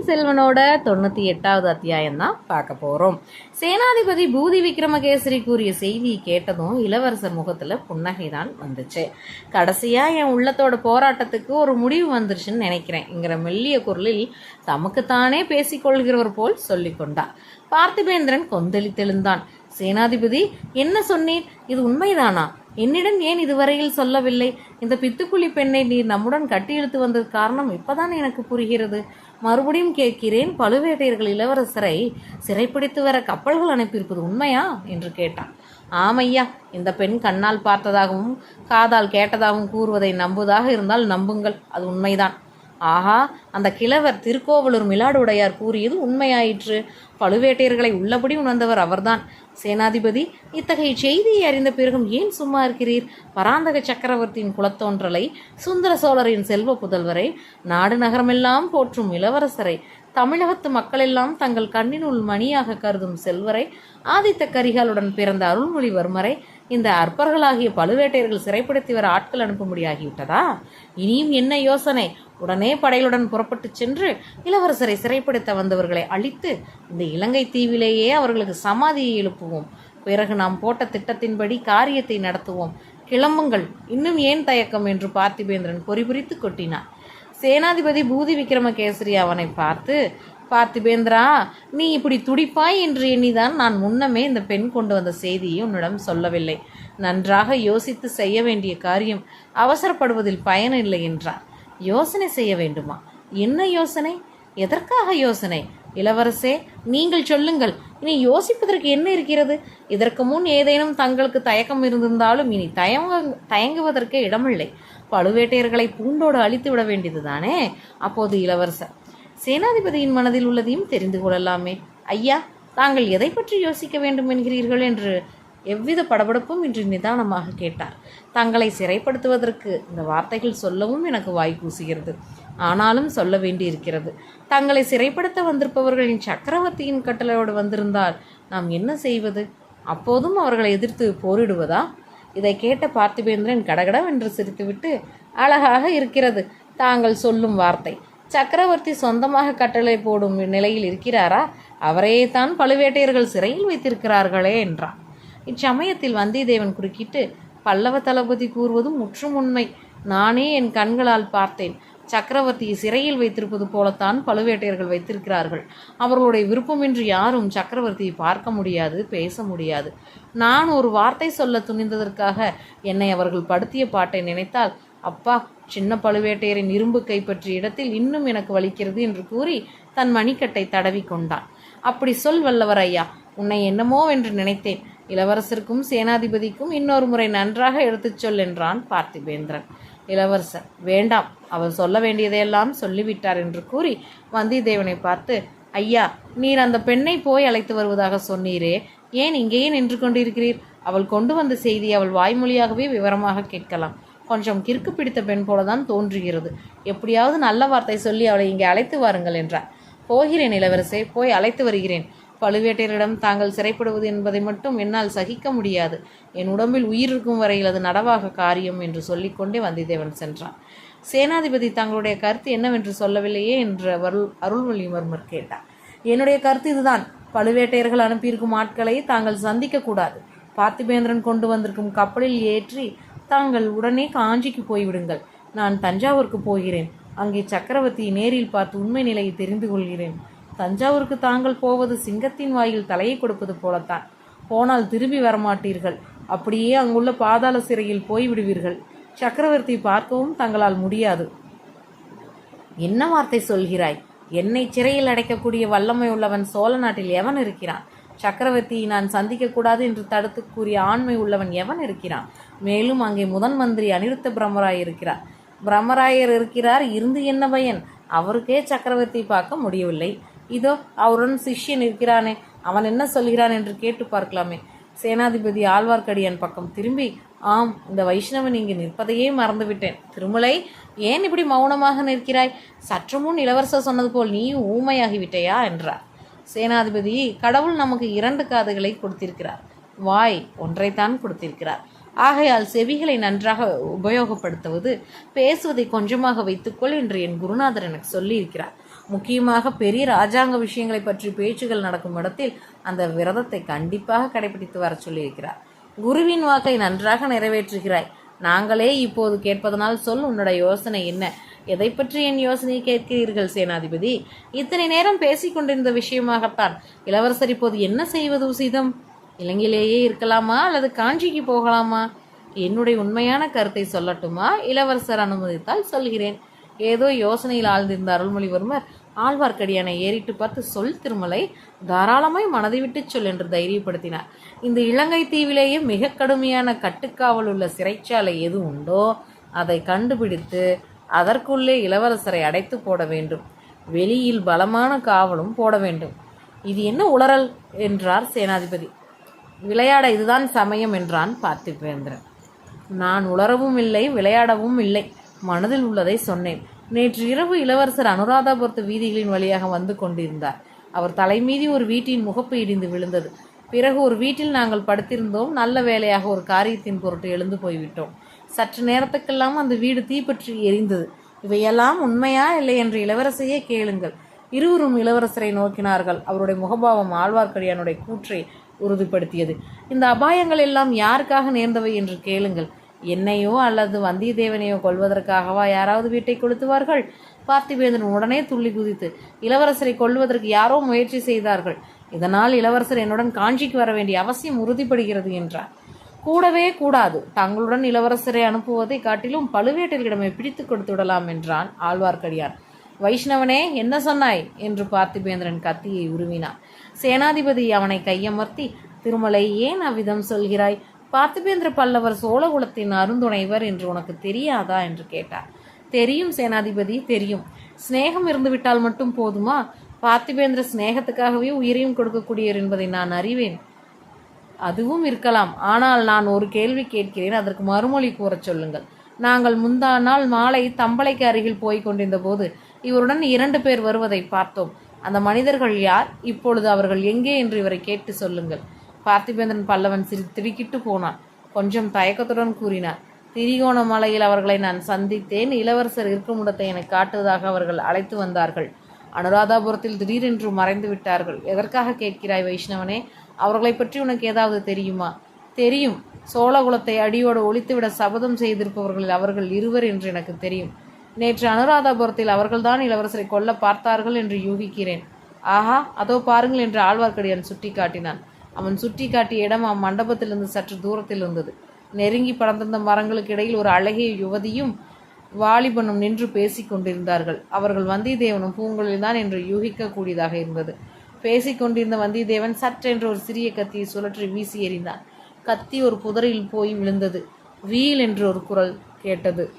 பொன்னியின் செல்வனோட தொண்ணூற்றி எட்டாவது அத்தியாயம் தான் பார்க்க போகிறோம் சேனாதிபதி பூதி விக்ரமகேசரி கூறிய செய்தியை கேட்டதும் இளவரசர் முகத்தில் புன்னகை தான் வந்துச்சு. கடைசியாக என் உள்ளத்தோட போராட்டத்துக்கு ஒரு முடிவு வந்துருச்சுன்னு நினைக்கிறேன்ங்கிற மெல்லிய குரலில் தமக்குத்தானே பேசிக்கொள்கிறவர் போல் சொல்லிக்கொண்டார் பார்த்திபேந்திரன் கொந்தளித்தெழுந்தான். சேனாதிபதி என்ன சொன்னீர்? இது உண்மைதானா? என்னிடம் ஏன் இதுவரையில் சொல்லவில்லை? இந்த பித்துக்குழி பெண்ணை நீர் நம்முடன் கட்டி இழுத்து வந்தது காரணம் இப்பதான் எனக்கு புரிகிறது. மறுபடியும் கேட்கிறேன் பழுவேட்டையர்கள் இளவரசரை சிறைப்பிடித்து வர கப்பல்கள் அனுப்பியிருப்பது உண்மையா? என்று கேட்டான். ஆமையா இந்த பெண் கண்ணால் பார்த்ததாகவும் காதால் கேட்டதாகவும் கூறுவதை நம்புவதாக இருந்தால் நம்புங்கள். அது உண்மைதான். ஆஹா அந்த கிழவர் திருக்கோவலூர் மிலாடுடையார் கூறியது உண்மையாயிற்று. பழுவேட்டையர்களை உள்ளபடி உணர்ந்தவர் அவர்தான். சேனாதிபதி இத்தகைய செய்தியை அறிந்த பிறகும் ஏன் சும்மா இருக்கிறீர்? பராந்தக சக்கரவர்த்தியின் குலத்தோன்றலை சுந்தர சோழரின் செல்வ புதல்வரை நாடு நகரமெல்லாம் போற்றும் இளவரசரை தமிழகத்து மக்களெல்லாம் தங்கள் கண்ணினுள் மணியாக கருதும் செல்வரை ஆதித்த கரிகாலுடன் பிறந்த அருள்மொழிவர்மரை இந்த அற்பர்களாகிய பழுவேட்டையர்கள் சிறைப்படுத்தி வர ஆட்கள் அனுப்பும்படியாகிவிட்டதா? இனியும் என்ன யோசனை? உடனே படைகளுடன் புறப்பட்டு சென்று இளவரசரை சிறைப்படுத்த வந்தவர்களை அழித்து இந்த இலங்கை தீவிலேயே அவர்களுக்கு சமாதியை எழுப்புவோம். பிறகு நாம் போட்ட திட்டத்தின்படி காரியத்தை நடத்துவோம். கிளம்புங்கள். இன்னும் ஏன் தயக்கம்? என்று பார்த்திபேந்திரன் பொறிபுரித்து கொட்டினார் சேனாதிபதி பூதி விக்ரமகேசரி அவனை பார்த்து பார்த்திபேந்திரா நீ இப்படி துடிப்பாய் என்று எண்ணிதான் நான் முன்னமே இந்த பெண் கொண்டு வந்த செய்தியை உன்னிடம் சொல்லவில்லை. நன்றாக யோசித்து செய்ய வேண்டிய காரியம் அவசரப்படுவதில் பயனில்லை என்றார். யோசனை செய்ய வேண்டுமா? என்ன யோசனை? எதற்காக யோசனை? இளவரசே நீங்கள் சொல்லுங்கள். இனி யோசிப்பதற்கு என்ன இருக்கிறது? இதற்கு முன் ஏதேனும் தங்களுக்கு தயக்கம் இருந்திருந்தாலும் இனி தயங்க தயங்குவதற்கே இடமில்லை. பழுவேட்டையர்களை பூண்டோடு அழித்து விட வேண்டியதுதானே? அப்போது இளவரசர் சேனாதிபதியின் மனதில் உள்ளதையும் தெரிந்து கொள்ளலாமே. ஐயா தாங்கள் எதை பற்றி யோசிக்க வேண்டும் என்கிறீர்கள் என்று எவ்வித படபடப்பும் இன்று நிதானமாக கேட்டார். தங்களை சிறைப்படுத்துவதற்கு இந்த வார்த்தைகள் சொல்லவும் எனக்கு வாய் கூசுகிறது. ஆனாலும் சொல்ல வேண்டியிருக்கிறது. தங்களை சிறைப்படுத்த வந்திருப்பவர்களின் சக்கரவர்த்தியின் கட்டளையோடு வந்திருந்தால் நாம் என்ன செய்வது? அப்போதும் அவர்களை எதிர்த்து போரிடுவதா? இதை கேட்ட பார்த்திபேந்திரன் கடகடவென்று சிரித்துவிட்டு அழகாக இருக்கிறது. தாங்கள் சொல்லும் வார்த்தை. சக்கரவர்த்தி சொந்தமாக கட்டளை போடும் நிலையில் இருக்கிறாரா? அவரையே தான் பழுவேட்டையர்கள் சிறையில் வைத்திருக்கிறார்களே என்றான். இச்சமயத்தில் வந்தியத்தேவன் குறுக்கிட்டு பல்லவ தளபதி கூறுவதும் முற்றும் உண்மை. நானே என் கண்களால் பார்த்தேன். சக்கரவர்த்தியை சிறையில் வைத்திருப்பது போலத்தான் பழுவேட்டையர்கள் வைத்திருக்கிறார்கள். அவர்களுடைய விருப்பமின்றி யாரும் சக்கரவர்த்தியை பார்க்க முடியாது பேச முடியாது. நான் ஒரு வார்த்தை சொல்ல துணிந்ததற்காக என்னை அவர்கள் படுத்திய பாட்டை நினைத்தால் அப்பா சின்ன பழுவேட்டையரின் இரும்பு கைப்பற்றிய இடத்தில் இன்னும் எனக்கு வலிக்கிறது என்று கூறி தன் மணிக்கட்டை தடவி கொண்டான். அப்படி சொல் வல்லவர் ஐயா உன்னை என்னமோ என்று நினைத்தேன். இளவரசருக்கும் சேனாதிபதிக்கும் இன்னொரு முறை நன்றாக எடுத்துச் சொல் என்றான் பார்த்திபேந்திரன். இளவரசர் வேண்டாம். அவர் சொல்ல வேண்டியதையெல்லாம் சொல்லிவிட்டார் என்று கூறி வந்தியத்தேவனை பார்த்து ஐயா நீர் அந்த பெண்ணை போய் அழைத்து வருவதாக சொன்னீரே. ஏன் இங்கேயே நின்று கொண்டிருக்கிறீர்? அவள் கொண்டு வந்த செய்தி அவள் வாய்மொழியாகவே விவரமாக கேட்கலாம். கொஞ்சம் கிறுக்கு பிடித்த பெண் போலதான் தோன்றுகிறது. எப்படியாவது நல்ல வார்த்தை சொல்லி அவளை இங்கே அழைத்து வாருங்கள் என்றார். போகிறேன் இளவரசே போய் அழைத்து வருகிறேன். பழுவேட்டையரிடம் தாங்கள் சிறைப்படுவது என்பதை மட்டும் என்னால் சகிக்க முடியாது. என் உடம்பில் உயிர் இருக்கும் வரையில் அது நடவாக காரியம் என்று சொல்லிக்கொண்டே வந்திதேவன் சென்றான். சேனாதிபதி தங்களுடைய கருத்து என்னவென்று சொல்லவில்லையே என்று அருள் அருள்மொழிவர்மர் கேட்டார். என்னுடைய கருத்து இதுதான். பழுவேட்டையர்கள் அனுப்பியிருக்கும் ஆட்களை தாங்கள் சந்திக்கக்கூடாது. பார்த்திபேந்திரன் கொண்டு வந்திருக்கும் கப்பலில் ஏற்றி தாங்கள் உடனே காஞ்சிக்கு போய்விடுங்கள். நான் தஞ்சாவூருக்கு போகிறேன். அங்கே சக்கரவர்த்தியை நேரில் பார்த்து உண்மை நிலையை தெரிந்து கொள்கிறேன். தஞ்சாவூருக்கு தாங்கள் போவது சிங்கத்தின் வாயில் தலையை கொடுப்பது போலத்தான். போனால் திரும்பி வரமாட்டீர்கள். அப்படியே அங்குள்ள பாதாள சிறையில் போய்விடுவீர்கள். சக்கரவர்த்தி பார்க்கவும் தங்களால் முடியாது. என்ன வார்த்தை சொல்கிறாய்? என்னை சிறையில் அடைக்கக்கூடிய வல்லமை உள்ளவன் சோழ நாட்டில் எவன் இருக்கிறான்? சக்கரவர்த்தியை நான் சந்திக்கக்கூடாது என்று தடுத்து கூறிய ஆண்மை உள்ளவன் எவன் இருக்கிறான்? மேலும் அங்கே முதன் மந்திரி அனிருத்த பிரம்மராய் இருக்கிறார். பிரம்மராயர் இருக்கிறார் இருந்து என்ன பயன்? அவருக்கே சக்கரவர்த்தி பார்க்க முடியவில்லை. இதோ அவருடன் சிஷ்யன் இருக்கிறானே அவன் என்ன சொல்கிறான் என்று கேட்டு பார்க்கலாமே. சேனாதிபதி ஆழ்வார்க்கடியான் பக்கம் திரும்பி ஆம் இந்த வைஷ்ணவன் இங்கு நிற்பதையே மறந்துவிட்டேன். திருமலை ஏன் இப்படி மௌனமாக நிற்கிறாய்? சற்று முன் இளவரசர் சொன்னது போல் நீயும் ஊமையாகிவிட்டையா? என்றார். சேனாதிபதி கடவுள் நமக்கு இரண்டு காதுகளை கொடுத்திருக்கிறார். வாய் ஒன்றைத்தான் கொடுத்திருக்கிறார். ஆகையால் செவிகளை நன்றாக உபயோகப்படுத்துவது பேசுவதை கொஞ்சமாக வைத்துக்கொள் என்று என் குருநாதர் எனக்கு சொல்லியிருக்கிறார். முக்கியமாக பெரிய ராஜாங்க விஷயங்களை பற்றி பேச்சுகள் நடக்கும் இடத்தில் அந்த விரதத்தை கண்டிப்பாக கடைபிடித்து வர சொல்லியிருக்கிறார். குருவின் வாக்கை நன்றாக நிறைவேற்றுகிறாய். நாங்களே இப்போது கேட்பதனால் சொல் உன்னோட யோசனை என்ன? எதை பற்றி என் யோசனையை கேட்கிறீர்கள் சேனாதிபதி? இத்தனை நேரம் பேசிக் கொண்டிருந்த விஷயமாகத்தான் இளவரசர் இப்போது என்ன செய்வது உசிதம்? இலங்கையிலேயே இருக்கலாமா அல்லது காஞ்சிக்கு போகலாமா? என்னுடைய உண்மையான கருத்தை சொல்லட்டுமா? இளவரசர் அனுமதித்தால் சொல்கிறேன். ஏதோ யோசனையில் ஆழ்ந்திருந்த அருள்மொழிவர்மர் ஆழ்வார்க்கடியானை ஏறிட்டு பார்த்து சொல் திருமலை தாராளமாய் மனதை விட்டு சொல் என்று தைரியப்படுத்தினார். இந்த இலங்கை தீவிலேயே மிக கடுமையான கட்டுக்காவல் உள்ள சிறைச்சாலை எது உண்டோ அதை கண்டுபிடித்து அதற்குள்ளே இளவரசரை அடைத்து போட வேண்டும். வெளியில் பலமான காவலும் போட வேண்டும். இது என்ன உளறல்? என்றார் சேனாதிபதி. விளையாட இதுதான் சமயம் என்றான் பார்த்திபேந்திரன். நான் உளரவும் இல்லை விளையாடவும் இல்லை. மனதில் உள்ளதை சொன்னேன். நேற்று இரவு இளவரசர் அனுராதாபுரத்து வீதிகளின் வழியாக வந்து கொண்டிருந்தார். அவர் தலைமீதி ஒரு வீட்டின் முகப்பு இடிந்து விழுந்தது. பிறகு ஒரு வீட்டில் நாங்கள் படுத்திருந்தோம். நல்ல வேலையாக ஒரு காரியத்தின் பொருட்டு எழுந்து போய்விட்டோம். சற்று நேரத்துக்கெல்லாம் அந்த வீடு தீப்பற்றி எரிந்தது. இவையெல்லாம் உண்மையா இல்லை என்று இளவரசையே கேளுங்கள். இருவரும் இளவரசரை நோக்கினார்கள். அவருடைய முகபாவம் ஆழ்வார்க்கடியானுடைய கூற்றை உறுதிப்படுத்தியது. இந்த அபாயங்கள் எல்லாம் யாருக்காக நேர்ந்தவை என்று கேளுங்கள். என்னையோ அல்லது வந்தியத்தேவனையோ கொல்வதற்காகவா யாராவது வீட்டை கொளுத்துவார்கள்? பார்த்திபேந்தன் உடனே துள்ளி குதித்து இளவரசரை கொல்வதற்கு யாரோ முயற்சி செய்தார்கள். இதனால் இளவரசர் என்னுடன் காஞ்சிக்கு வர வேண்டிய அவசியம் உறுதிப்படுகிறது என்றார். கூடவே கூடாது. தங்களுடன் இளவரசரை அனுப்புவதை காட்டிலும் பழுவேட்டரிடமே பிடித்து கொடுத்து விடலாம் என்றான் ஆழ்வார்க்கடியான். வைஷ்ணவனே என்ன சொன்னாய்? என்று பார்த்திபேந்திரன் கத்தியை உருவினான். சேனாதிபதி அவனை கையமர்த்தி திருமலை ஏன் அவ்விதம் சொல்கிறாய்? பார்த்திபேந்திர பல்லவர் சோழகுலத்தின் அருந்துணைவர் என்று உனக்கு தெரியாதா? என்று கேட்டார். தெரியும் சேனாதிபதி தெரியும். சிநேகம் இருந்துவிட்டால் மட்டும் போதுமா? பார்த்திபேந்திர சிநேகத்துக்காகவே உயிரையும் கொடுக்கக்கூடியவர் என்பதை நான் அறிவேன். அதுவும் இருக்கலாம். ஆனால் நான் ஒரு கேள்வி கேட்கிறேன். அதற்கு மறுமொழி கூறச் சொல்லுங்கள். நாங்கள் முந்தா நாள் மாலை தம்பளைக்கு அருகில் போய்க் கொண்டிருந்த போது இவருடன் இரண்டு பேர் வருவதை பார்த்தோம். அந்த மனிதர்கள் யார்? இப்பொழுது அவர்கள் எங்கே என்று இவரை கேட்டு சொல்லுங்கள். பார்த்திபேந்திரன் பல்லவன் சிறு திடுக்கிட்டு போனான். கொஞ்சம் தயக்கத்துடன் கூறினார். திரிகோணமலையில் அவர்களை நான் சந்தித்தேன். இளவரசர் இருக்கும் இடத்தை எனக்கு காட்டுவதாக அவர்கள் அழைத்து வந்தார்கள். அனுராதாபுரத்தில் திடீரென்று மறைந்து விட்டார்கள். எதற்காக கேட்கிறாய் வைஷ்ணவனே? அவர்களை பற்றி உனக்கு ஏதாவது தெரியுமா? தெரியும். சோழகுலத்தை அடியோடு ஒழித்துவிட சபதம் செய்திருப்பவர்களில் அவர்கள் இருவர் என்று எனக்கு தெரியும். நேற்று அனுராதாபுரத்தில் அவர்கள்தான் இளவரசரை கொல்ல பார்த்தார்கள் என்று யூகிக்கிறேன். ஆஹா அதோ பாருங்கள் என்று ஆழ்வார்க்கடியான் சுட்டி காட்டினான் அவன் சுட்டி காட்டிய இடம் அம்மண்டபத்திலிருந்து சற்று தூரத்தில் இருந்தது. நெருங்கி படர்ந்திருந்த மரங்களுக்கு இடையில் ஒரு அழகிய யுவதியும் வாலிபனும் நின்று பேசிக் கொண்டிருந்தார்கள். அவர்கள் வந்தியத்தேவனும் பூங்குழலிதான் என்று யூகிக்க கூடியதாக இருந்தது. பேசிக் கொண்டிருந்த வந்தியத்தேவன் சற்றென்று ஒரு சிறிய கத்தியை சுழற்றி வீசி எறிந்தான். கத்தி ஒரு புதரில் போய் விழுந்தது. வீல் என்று ஒரு குரல் கேட்டது.